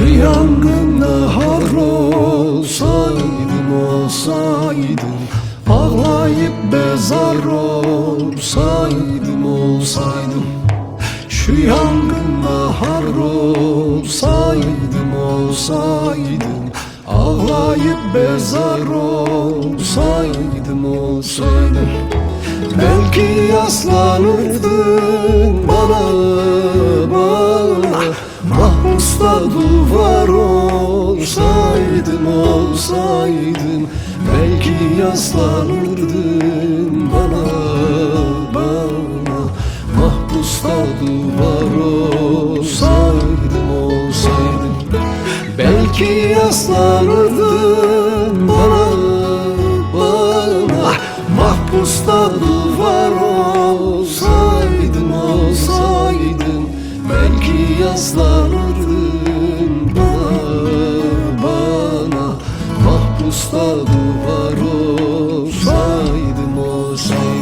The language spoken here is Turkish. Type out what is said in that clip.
Şu yangında harolsaydım olsaydım Ağlayıp bezar olsaydım olsaydım. Şu yangında harolsaydım olsaydım Ağlayıp bezar olsaydım olsaydım. Belki yaslanırdın Mahpusta duvar olsaydım olsaydım Belki yaslanırdın bana bana. Mahpusta duvar olsaydım olsaydım Belki yaslanırdın bana bana. Mahpusta duvar olsaydım olsaydım Belki yaslanırdın Mahpusta duvar olsaydım olsaydım